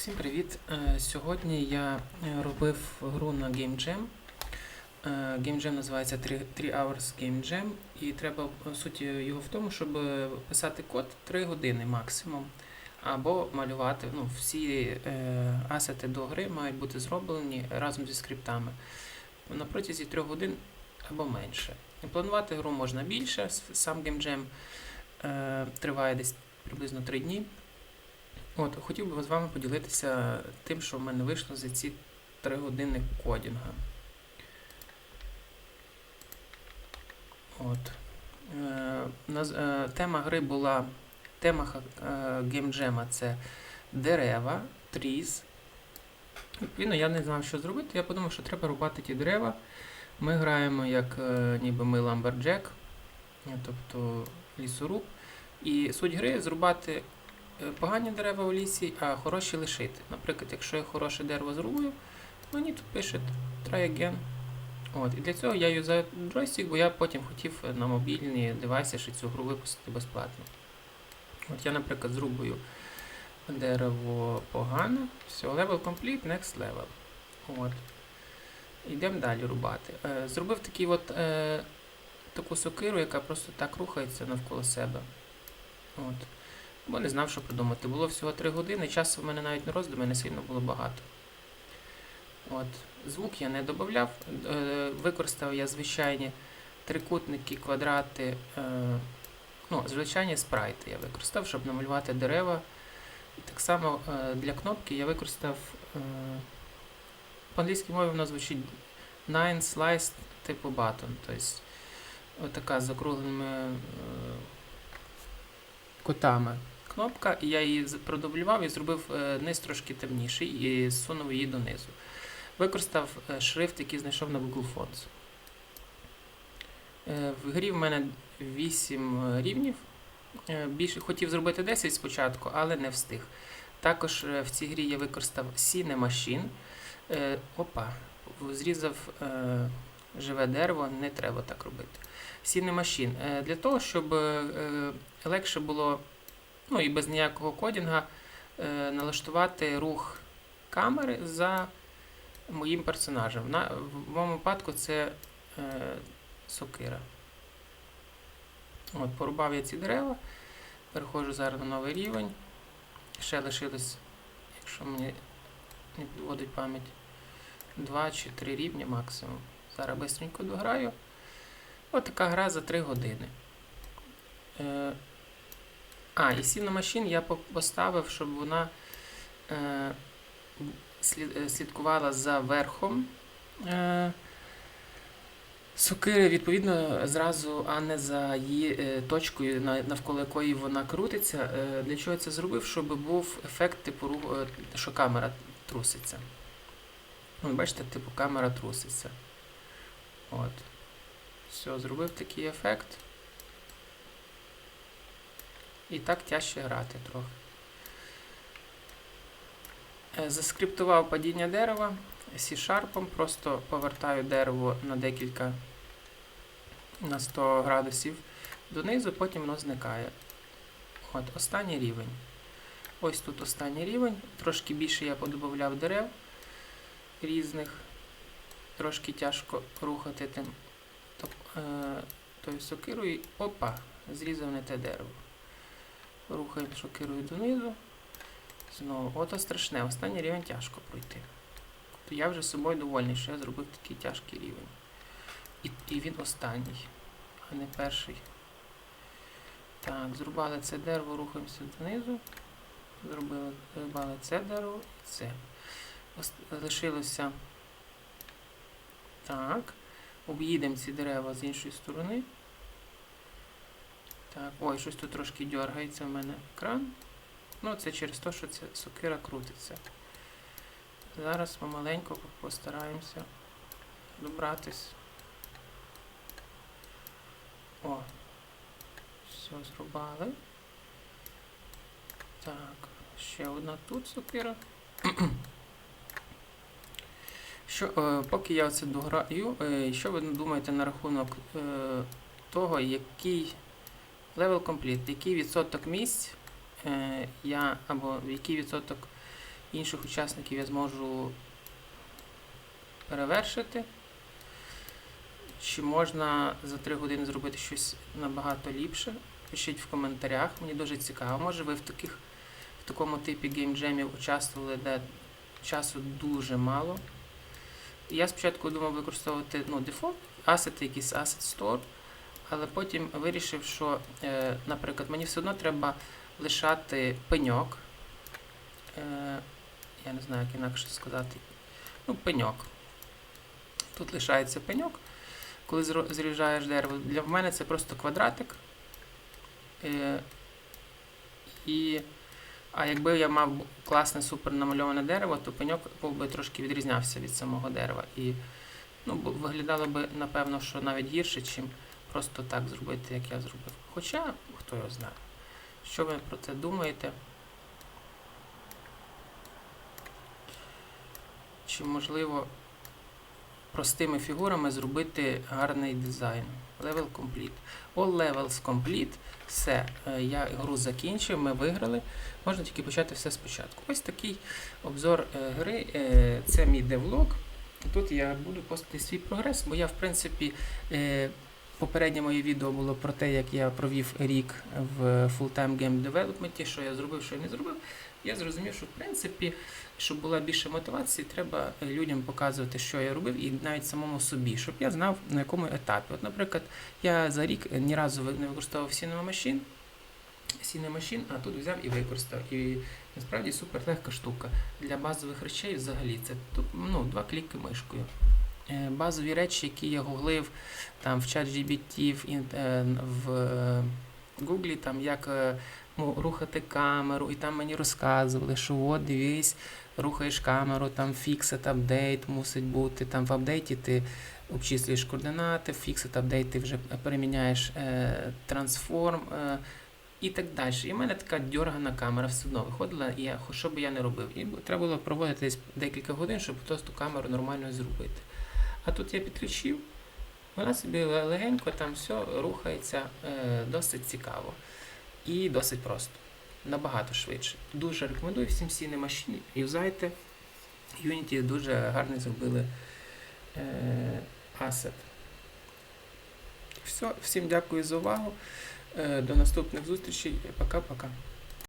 Всім привіт! Е, Сьогодні я е, робив гру на Game Jam. Е, Game Jam називається 3 3 Hours Game Jam, і треба суть його в тому, щоб писати код 3 години максимум. Або малювати. Ну, всі асети до гри мають бути зроблені разом зі скриптами на протязі 3 годин або менше. І планувати гру можна більше. Сам Game Jam триває десь приблизно 3 дні. От, хотів би з вами поділитися тим, що в мене вийшло за ці 3 години кодінга. От. Е, е, тема гри була. Тема е, геймджема це дерева, тріс. Відповідно, я не знав, що зробити. Я подумав, що треба рубати ті дерева. Ми граємо як ніби ми ламберджек, тобто лісоруб. І суть гри зрубати погані дерева в лісі, а хороші лишити. Наприклад, якщо я хороше дерево зрубую, мені тут пише try again. От, і для цього я юзаю джойстик, бо я потім хотів на мобільні девайси ще цю гру випустити безплатно. От я, наприклад, зрубую дерево погано. Все, level complete, next level. От. Йдемо далі рубати. Е, зробив такий от, е, таку сокиру, яка просто так рухається навколо себе. От. Бо не знав, що придумати. Було всього 3 години, часу в мене навіть на роздуми не сильно було багато. От. Звук я не додавав. Е, використав я звичайні трикутники, квадрати, е, ну, звичайні спрайти я використав, щоб намалювати дерева. Так само е, для кнопки я використав по англійській мові воно звучить nine slice типу button. Тобто отака з закругленими кутами кнопка, я її продублював і зробив е, низ трошки темніший і зсунув її донизу. Використав е, шрифт, який знайшов на Google Fonts. Е, В грі в мене 8 рівнів. Більше хотів зробити 10 спочатку, але не встиг. Також в цій грі я використав Cine Machine. Опа, зрізав живе дерево, не треба так робити. Cine Machine. Для того, щоб легше було, ну і без ніякого кодінга, е, налаштувати рух камери за моїм персонажем. На, в моєму випадку це е, сокира. От, порубав я ці дерева. Переходжу зараз на новий рівень. Ще лишилось, якщо мені не підводить пам'ять, 2 чи 3 рівні максимум. Зараз швидко дограю. Ось така гра за 3 години. А, і Сіна Machine я поставив, щоб вона е, е, слідкувала за верхом. Е, Сокири, відповідно, зразу, а не за її е, точкою, навколо якої вона крутиться. Е, Для чого я це зробив? Щоб був ефект, типу, е, що камера труситься. Ну, бачите, типу, камера труситься. От. Все, зробив такий ефект. І так тяжче грати трохи. Е, Заскриптував падіння дерева C-Sharp, просто повертаю дерево на декілька на 100 градусів донизу, потім воно зникає. От, останній рівень. Ось тут останній рівень. Трошки більше я подобавляв дерев різних. Трошки тяжко рухати тим е, тою сокирою. Опа! Зрізав не те дерево. Рухаємо сокирою донизу. Знову. Ото страшне. Останній рівень тяжко пройти. То я вже з собою довольний, що я зробив такий тяжкий рівень. І, і він останній, а не перший. Так, зрубали це дерево, рухаємося донизу. Зробили, зрубали це дерево і це. Ос- Лишилося. Так. Об'їдемо ці дерева з іншої сторони. Так, ой, щось тут трошки дергається в мене екран. Ну, це через те, що ця сокира крутиться. Зараз ми маленько постараємося добратись. О, все зрубали. Так, ще одна тут сокира. Що, е, поки я це дограю, е, що ви думаєте на рахунок е, того, який level complete, який відсоток місць е, я або який відсоток інших учасників я зможу перевершити. Чи можна за 3 години зробити щось набагато ліпше? Пишіть в коментарях, мені дуже цікаво. Може ви в таких в такому типі геймджемів участвували, де часу дуже мало. Я спочатку думав використовувати ну, дефолт, асети, якийсь Asset Store, але потім вирішив, що, е, наприклад, мені все одно треба лишати пеньок. Е, я не знаю, як інакше сказати. Ну, пеньок. Тут лишається пеньок. Коли зрізаєш дерево, для мене це просто квадратик. Е, і, а якби я мав класне супер намальоване дерево, то пеньок був би трошки відрізнявся від самого дерева. І ну, виглядало би, напевно, що навіть гірше, чим просто так зробити, як я зробив. Хоча, хто його знає. Що ви про це думаєте? Чи можливо простими фігурами зробити гарний дизайн? Level complete. All levels complete. Все, е, я гру закінчив, ми виграли. Можна тільки почати все спочатку. Ось такий обзор е, гри. Е, Це мій девлог. Тут я буду постити свій прогрес, бо я, в принципі, попереднє моє відео було про те, як я провів рік в full-time game development, що я зробив, що я не зробив. Я зрозумів, що в принципі, щоб була більше мотивації, треба е, людям показувати, що я робив, і навіть самому собі, щоб я знав на якому етапі. От, наприклад, я за рік ні разу не використовував Cinema Machine, Cinema Machine, а тут взяв і використав. І насправді супер легка штука. Для базових речей взагалі це ну, два кліки мишкою. Е, Базові речі, які я гуглив там в ChatGPT, в, е, в Гуглі, там як е, ну, рухати камеру, і там мені розказували, що от дивись, рухаєш камеру, там фіксит, апдейт мусить бути. Там в апдейті ти обчислюєш координати, фіксит апдейт ти вже переміняєш е, трансформ. Е, і так далі. І в мене така дьоргана камера все одно виходила, і я, що би я не робив. І треба було проводити десь декілька годин, щоб просто камеру нормально зробити. А тут я підключив, вона собі легенько там все рухається е, досить цікаво і досить просто. Набагато швидше. Дуже рекомендую всім Cine машини. Юзайте. Unity дуже гарний зробили е, асет. Все, всім дякую за увагу. Е, До наступних зустрічей. Пока-пока.